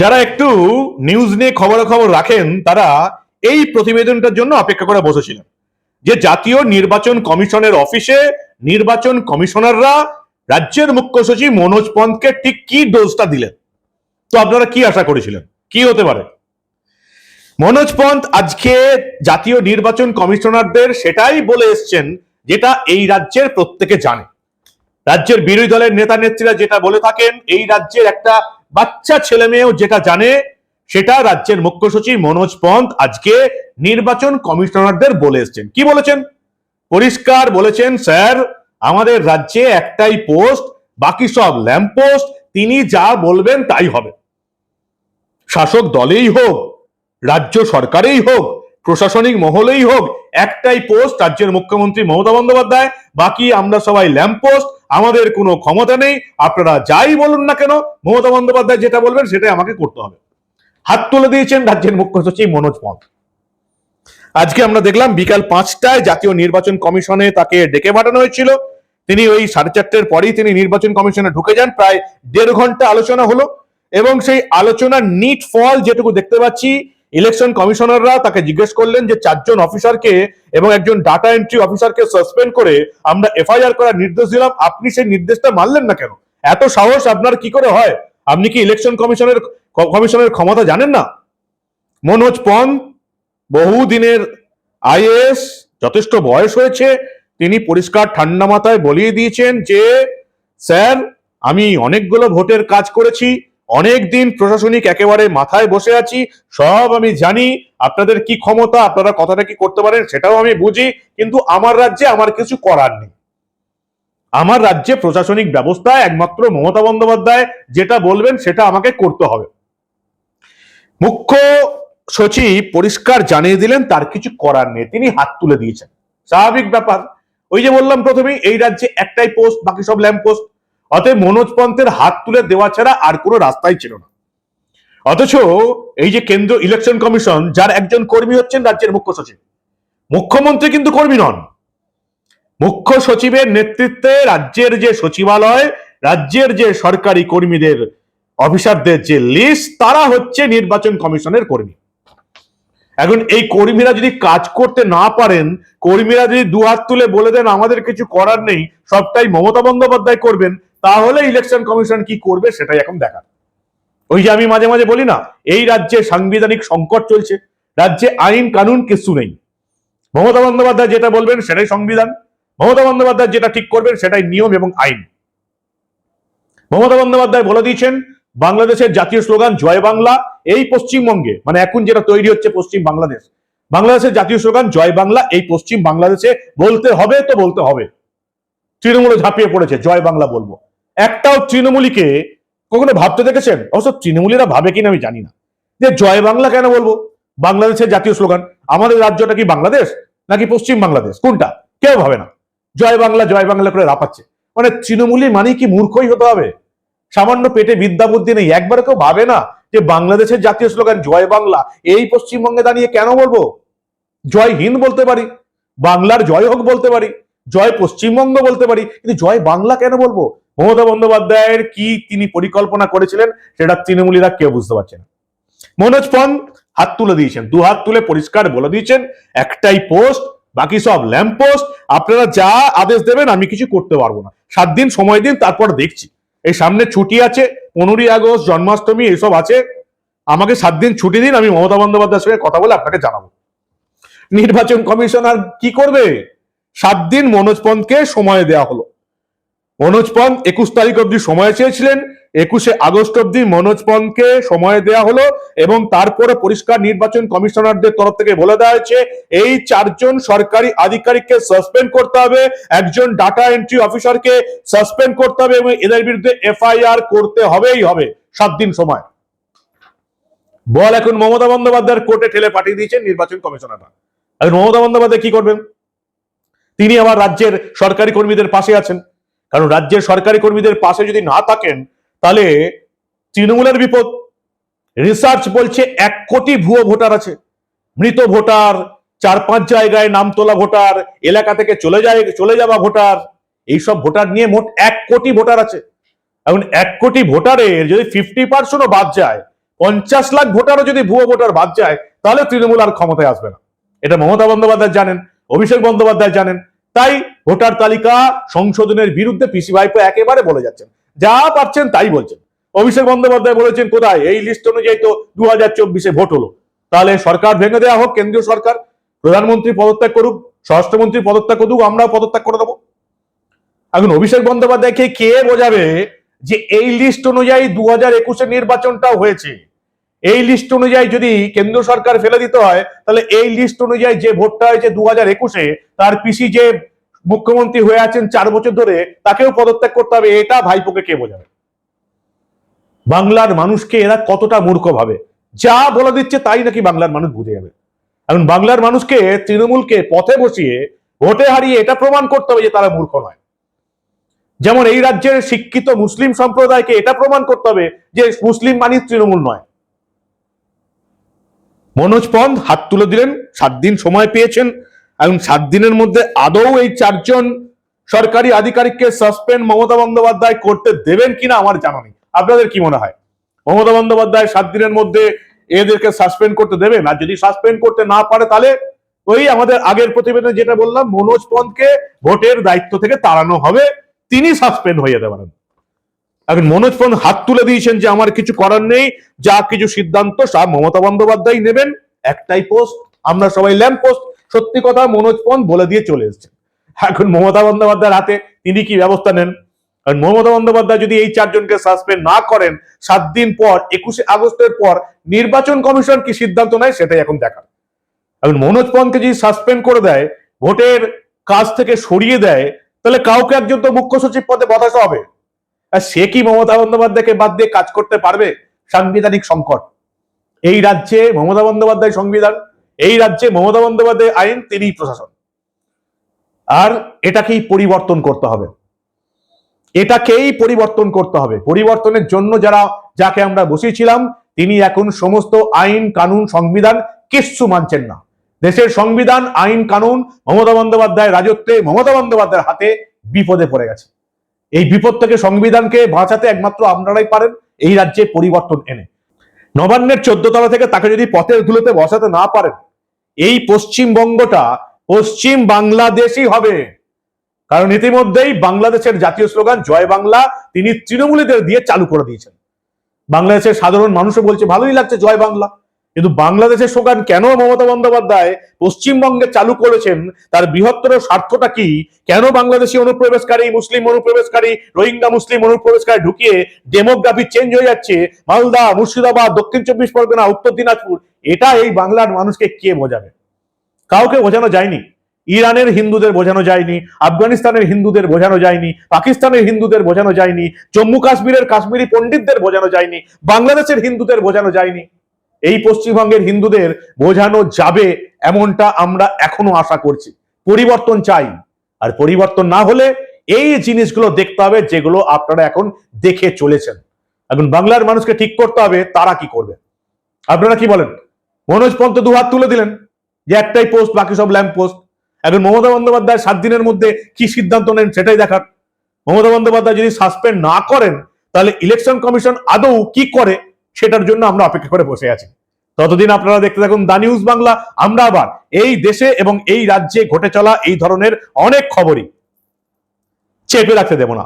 যারা একটু নিউজ নিয়ে খবরাখবর রাখেন, তারা এই প্রতিবেদনটার জন্য অপেক্ষা করে বসেছিলেন। যে জাতীয় নির্বাচন কমিশনের অফিসে নির্বাচন কমিশনাররা রাজ্যের মুখ্য সচিব মনোজ পন্তকে ঠিক কি ডোজটা দিলেন? তো আপনারা কি আশা করেছিলেন? কি হতে পারে? মনোজ পন্ত আজকে জাতীয় নির্বাচন কমিশনারদের সেটাই বলে এসছেন, যেটা এই রাজ্যের প্রত্যেকে জানে। রাজ্যের বিরোধী দলের নেতা নেত্রীরা যেটা বলে থাকেন, এই রাজ্যের একটা বাচ্চা ছেলে মেয়েও যেটা জানে, সেটা রাজ্যের মুখ্য সচিব মনোজ পন্ত আজকে নির্বাচন কমিশনারদের বলে এসছেন। কি বলেছেন? পরিষ্কার বলেছেন, স্যার, আমাদের রাজ্যে একটাই পোস্ট, বাকি সব ল্যাম্প পোস্ট, তিনি যা বলবেন তাই হবে। শাসক দলেই হোক, রাজ্য সরকারেই হোক, প্রশাসনিক মহলেই হোক, একটাই পোস্ট রাজ্যের মুখ্যমন্ত্রী মমতা বন্দ্যোপাধ্যায়, বাকি আমরা সবাই ল্যাম্প পোস্ট আমাদের কোনো ক্ষমতা নেই। আপনারা যাই বলুন না কেন, মমতা বন্দ্যোপাধ্যায় যেটা বলবেন সেটাই আমাকে করতে হবে। হাত তুলে দিয়েছেন রাজ্যের মুখ্য সচিব মনোজ পন্ত আজকে আমরা দেখলাম বিকাল পাঁচটায় জাতীয় নির্বাচন কমিশনে তাকে ডেকে পাঠানো হয়েছিল। তিনি ওই সাড়ে চারটের পরেই তিনি নির্বাচন কমিশনে ঢুকে যান। প্রায় দেড় ঘণ্টা আলোচনা হলো এবং সেই আলোচনার নিট ফল যেটুকু দেখতে পাচ্ছি ইলেকশন কমিশনাররা তাকে জিজ্ঞেস করলেন যে চারজন অফিসারকে এবং একজন ডাটা এন্ট্রি অফিসারকে সাসপেন্ড করে আমরা এফআইআর করার নির্দেশ দিলাম, আপনি সেই নির্দেশটা মানলেন না কেন? এত সাহস আপনার কি করে হয়? আপনি কি ইলেকশন কমিশনের কমিশনের ক্ষমতা জানেন না? মনোজ পন বহু দিনের আইএস যথেষ্ট বয়স হয়েছে, তিনি পরিষ্কার ঠান্ডা মাথায় বলিয়ে দিয়েছেন যে, স্যার, আমি অনেকগুলো ভোটের কাজ করেছি অনেক দিন প্রশাসনিক একেবারে মাথায় বসে আছি, সব আমি জানি, আপনাদের কি ক্ষমতা, আপনারা কথাটা কি করতে পারেন সেটাও আমি বুঝি, কিন্তু আমার রাজ্যে আমার কিছু করার নেই। আমার রাজ্যে প্রশাসনিক ব্যবস্থা একমাত্র মমতা বন্দ্যোপাধ্যায় যেটা বলবেন সেটা আমাকে করতে হবে। মুখ্য সচিব পরিষ্কার জানিয়ে দিলেন, তার কিছু করার নেই, তিনি হাত তুলে দিয়েছেন। স্বাভাবিক ব্যাপার। ওই যে বললাম প্রথমেই, এই রাজ্যে একটাই পোস্ট বাকি সব ল্যাম্প পোস্ট অতএব মনোজ পন্থের হাত তুলে দেওয়া ছাড়া আর কোনো রাস্তাই ছিল না। অথচ এই যে কেন্দ্র ইলেকশন কমিশন যার একজন কর্মী হচ্ছেন রাজ্যের মুখ্য সচিব, মুখ্যমন্ত্রী কিন্তু কর্মী নন। মুখ্য সচিবের নেতৃত্বে রাজ্যের যে সচিবালয়, রাজ্যের যে সরকারি কর্মীদের, অফিসারদের যে লিস্ট তারা হচ্ছে নির্বাচন কমিশনের কর্মী। এখন এই কর্মীরা যদি কাজ করতে না পারেন, কর্মীরা যদি দুহাত তুলে বলে দেন, আমাদের কিছু করার নেই, সবটাই মমতা বন্দ্যোপাধ্যায় করবেন তাহলে ইলেকশন কমিশন কি করবে সেটাই এখন দেখার। ওই যে আমি মাঝে মাঝে বলি না, এই রাজ্যে সাংবিধানিক সংকট চলছে, রাজ্যে আইন কানুন কিছু নেই। মমতা বন্দ্যোপাধ্যায় যেটা বলবেন সেটাই সংবিধান, মমতা বন্দ্যোপাধ্যায় যেটা ঠিক করবেন সেটাই নিয়ম এবং আইন। মমতা বন্দ্যোপাধ্যায় বলে দিয়েছেন, বাংলাদেশের জাতীয় স্লোগান, জয় বাংলা, এই পশ্চিমবঙ্গে মানে এখন যেটা তৈরি হচ্ছে পশ্চিম বাংলাদেশ, বাংলাদেশের জাতীয় স্লোগান, জয় বাংলা, এই পশ্চিম বাংলাদেশে বলতে হবে তো বলতে হবে। তৃণমূলে ঝাঁপিয়ে পড়েছে, জয় বাংলা বলব। একটাও তৃণমূলীকে কখনো ভাবতে দেখেছেন? অবশ্য তৃণমূলীরা ভাবে কিনা আমি জানি না। যে জয় বাংলা কেন বলব? বাংলাদেশের জাতীয় স্লোগান, আমাদের রাজ্যটা কি বাংলাদেশ নাকি পশ্চিম বাংলাদেশ? কোনটা? কেউ ভাবে না। জয় বাংলা জয় বাংলা করে রাপাচ্ছে। মানে তৃণমূলী মানে কি মূর্খই হতে হবে? সামান্য পেটে বিদ্যা বুদ্ধি নেই। একবার কেউ ভাবে না যে বাংলাদেশের জাতীয় স্লোগান, জয় বাংলা, এই পশ্চিমবঙ্গে দাঁড়িয়ে কেন বলব? জয় হিন্দ বলতে পারি, বাংলার জয় হোক বলতে পারি, জয় পশ্চিমবঙ্গ বলতে পারি, কিন্তু জয় বাংলা কেন বলব? মমতা বন্দ্যোপাধ্যায়ের কি তিনি পরিকল্পনা করেছিলেন, সেটা তৃণমূলীরা কেউ বুঝতে পারছে না। মনোজ পন্ত হাত তুলে দিয়েছেন, দু হাত তুলে পরিষ্কার বলে দিয়েছেন, একটাই পোস্ট, বাকি সব ল্যাম্প পোস্ট, আপনারা যা আদেশ দেবেন আমি কিছু করতে পারব না। সাত দিন সময় দিন, তারপর দেখছি। এই সামনে ছুটি আছে, পনেরোই আগস্ট, জন্মাষ্টমী, এসব আছে। আমাকে সাত দিন ছুটি দিন, আমি মমতা বন্দ্যোপাধ্যায়ের সঙ্গে কথা বলে আপনাকে জানাব। নির্বাচন কমিশনার কি করবে? সাত দিন মনোজ পন্তকে সময় দেওয়া হলো। মনোজ পন্ত একুশ তারিখ অব্দি সময় চেয়েছিলেন। একুশে আগস্ট অব্দি মনোজ পন্তকে সময় দেওয়া হলো এবং তারপরে পরিষ্কার নির্বাচন কমিশনারদের তরফ থেকে বলে দেওয়া হয়েছে, এই চারজন সরকারি আধিকারিককে সাসপেন্ড করতে হবে, একজন ডাটা এন্ট্রি অফিসারকে সাসপেন্ড করতে হবে এবং এদের বিরুদ্ধে এফআইআর করতে হবেই হবে, সাত দিন সময়। বল, এখন মমতা বন্দ্যোপাধ্যায়ের কোর্টে ঠেলে পাঠিয়ে দিয়েছেন নির্বাচন কমিশনাররা এখন মমতা বন্দ্যোপাধ্যায় কি করবেন? তিনি আবার রাজ্যের সরকারি কর্মীদের পাশে আছেন। কারণ রাজ্যের সরকারি কর্মীদের পাশে যদি না থাকেন, তাহলে তৃণমূলের বিপদ। রিসার্চ বলছে এক কোটি ভুয়ো ভোটার আছে। মৃত ভোটার, চার পাঁচ জায়গায় নাম তোলা ভোটার, এলাকা থেকে চলে যায়, চলে যাওয়া ভোটার, এইসব ভোটার নিয়ে মোট এক কোটি ভোটার আছে। এখন এক কোটি ভোটারের যদি ফিফটি পার্সেন্টও বাদ যায়, পঞ্চাশ লাখ ভোটারও যদি ভুয়ো ভোটার বাদ যায়, তাহলে তৃণমূল আর ক্ষমতায় আসবে না। এটা মমতা বন্দ্যোপাধ্যায় জানেন, অভিষেক বন্দ্যোপাধ্যায় জানেন। তাই ভোটার তালিকা সংশোধনের বিরুদ্ধে পিসি ভাইপো একেবারে বলে যাচ্ছেন। যা পাচ্ছেন তাই বলছেন। অভিষেক বন্দ্যোপাধ্যায় বলেছেন, কোথায়? এই লিস্ট অনুযায়ী তো দু হাজার চব্বিশে ভোট হলো। তাহলে সরকার ভেঙে দেওয়া হোক, কেন্দ্রীয় সরকার। প্রধানমন্ত্রী পদত্যাগ করুক, স্বরাষ্ট্রমন্ত্রী পদত্যাগ করুক, আমরাও পদত্যাগ করে দেবো। এখন অভিষেক বন্দ্যোপাধ্যায়কে কে বোঝাবে যে এই লিস্ট অনুযায়ী দু একুশের নির্বাচনটাও হয়েছে? এই লিস্ট অনুযায়ী যদি কেন্দ্র সরকার ফেলে দিতে হয়, তাহলে এই লিস্ট অনুযায়ী যে ভোটটা হয়েছে দু হাজার একুশে, তার পিসি যে মুখ্যমন্ত্রী হয়ে আছেন চার বছর ধরে, তাকেও পদত্যাগ করতে হবে, এটা ভাইপোকে কে বোঝাবে? বাংলার মানুষকে এরা কতটা মূর্খ ভাবে? যা বলে দিচ্ছে তাই নাকি বাংলার মানুষ বুঝে যাবে? এখন বাংলার মানুষকে তৃণমূলকে পথে বসিয়ে, ভোটে হারিয়ে এটা প্রমাণ করতে হবে যে তারা মূর্খ নয়। যেমন এই রাজ্যের শিক্ষিত মুসলিম সম্প্রদায়কে এটা প্রমাণ করতে হবে যে মুসলিম মানি তৃণমূল নয়। মনোজ পন্থ হাত তুলে দিলেন, সাত দিন সময় পেয়েছেন, এবং সাত দিনের মধ্যে আদৌ এই চারজন সরকারি আধিকারিককে সাসপেন্ড মমতা বন্দ্যোপাধ্যায় করতে দেবেন কিনা আমার জানা নেই। আপনাদের কি মনে হয়? মমতা বন্দ্যোপাধ্যায় সাত দিনের মধ্যে এদেরকে সাসপেন্ড করতে দেবেন? আর যদি সাসপেন্ড করতে না পারে তাহলে ওই আমাদের আগের প্রতিবেদনে যেটা বললাম, মনোজ পন্থকে ভোটের দায়িত্ব থেকে তাড়ানো হবে, তিনি সাসপেন্ড হয়ে যেতে পারেন। এখন মনোজ পন্থ হাত তুলে দিয়েছেন যে আমার কিছু করার নেই, যা কিছু সিদ্ধান্ত সব মমতা বন্দ্যোপাধ্যায় নেবেন, একটাই পোস্ট আমরা সবাই ল্যাম্প পোস্ট সত্যি কথা মনোজ পন্থ বলে দিয়ে চলে এসেছেন এখন মমতা বন্দ্যোপাধ্যায়ের হাতে তিনি কি ব্যবস্থা নেন? কারণ মমতা বন্দ্যোপাধ্যায় যদি এই চারজনকে সাসপেন্ড না করেন, সাত দিন পর, একুশে আগস্টের পর নির্বাচন কমিশন কি সিদ্ধান্ত নেয় সেটাই এখন দেখার। এখন মনোজ পন্থকে যদি সাসপেন্ড করে দেয়, ভোটের কাজ থেকে সরিয়ে দেয়, তাহলে কাউকে একজন তো মুখ্য সচিব পদে বসাতে হবে। সে কি মমতা বন্দ্যোপাধ্যায়কে বাদ দিয়ে কাজ করতে পারবে? সাংবিধানিক সংকট। এই রাজ্যে মমতা বন্দ্যোপাধ্যায় সংবিধান, এই রাজ্যে মমতা বন্দ্যোপাধ্যায় আইন, তিনি প্রশাসন। আর এটাকেই পরিবর্তন করতে হবে। এটাকেই পরিবর্তন করতে হবে। পরিবর্তনের জন্য যারা, যাকে আমরা বসিয়েছিলাম, তিনি এখন সমস্ত আইন, কানুন, সংবিধান কিচ্ছু মানছেন না। দেশের সংবিধান, আইন, কানুন মমতা বন্দ্যোপাধ্যায় রাজত্বে, মমতা বন্দ্যোপাধ্যায়ের হাতে বিপদে পড়ে গেছে। এই বিপদ থেকে সংবিধানকে বাঁচাতে একমাত্র আপনারাই পারেন, এই রাজ্যে পরিবর্তন এনে। নবান্নের চোদ্দ তলা থেকে তাকে যদি পথের ধুলোতে বসাতে না পারেন, এই পশ্চিমবঙ্গটা পশ্চিম বাংলাদেশই হবে। কারণ ইতিমধ্যেই বাংলাদেশের জাতীয় স্লোগান, জয় বাংলা, তিনি তৃণমূলীদের দিয়ে চালু করে দিয়েছেন। বাংলাদেশের সাধারণ মানুষও বলছে, ভালোই লাগছে জয় বাংলা। কিন্তু বাংলাদেশের স্লোগান কেন মমতা বন্দ্যোপাধ্যায় পশ্চিমবঙ্গে চালু করেছেন, তার বৃহত্তর স্বার্থটা কি? কেন বাংলাদেশি অনুপ্রবেশকারী, মুসলিম অনুপ্রবেশকারী, রোহিঙ্গা, মুসলিম অনুপ্রবেশকারী ঢুকিয়ে ডেমোগ্রাফি চেঞ্জ হয়ে যাচ্ছে? মালদা, মুর্শিদাবাদ, দক্ষিণ চব্বিশ পরগনা, উত্তর দিনাজপুর, এটা এই বাংলার মানুষকে কে বোঝাবে? কাউকে বোঝানো যায়নি। ইরানের হিন্দুদের বোঝানো যায়নি, আফগানিস্তানের হিন্দুদের বোঝানো যায়নি, পাকিস্তানের হিন্দুদের বোঝানো যায়নি, জম্মু কাশ্মীরের কাশ্মীরি পণ্ডিতদের বোঝানো যায়নি, বাংলাদেশের হিন্দুদের বোঝানো যায়নি। এই পশ্চিমবঙ্গের হিন্দুদের বোঝানো যাবে এমনটা আমরা এখনও আশা করছি। পরিবর্তন চাই। আর পরিবর্তন না হলে এই জিনিসগুলো দেখতে হবে যেগুলো আপনারা এখন দেখে চলেছেন। এখন বাংলার মানুষকে ঠিক করতে হবে তারা কি করবে। আপনারা কি বলেন? মনোজ পন্ত দু হাত তুলে দিলেন যে একটাই পোস্ট বাকি সব ল্যাম্প পোস্ট এখন মমতা বন্দ্যোপাধ্যায় সাত দিনের মধ্যে কি সিদ্ধান্ত নেন সেটাই দেখার। মমতা বন্দ্যোপাধ্যায় যদি সাসপেন্ড না করেন, তাহলে ইলেকশন কমিশন আদৌ কি করে সেটার জন্য আমরা অপেক্ষা করে বসে আছি। ততদিন আপনারা দেখতে থাকুন দা নিউজ বাংলা। আমরা আবার এই দেশে এবং এই রাজ্যে ঘটে চলা এই ধরনের অনেক খবরই। চেপে রাখতে দেব না।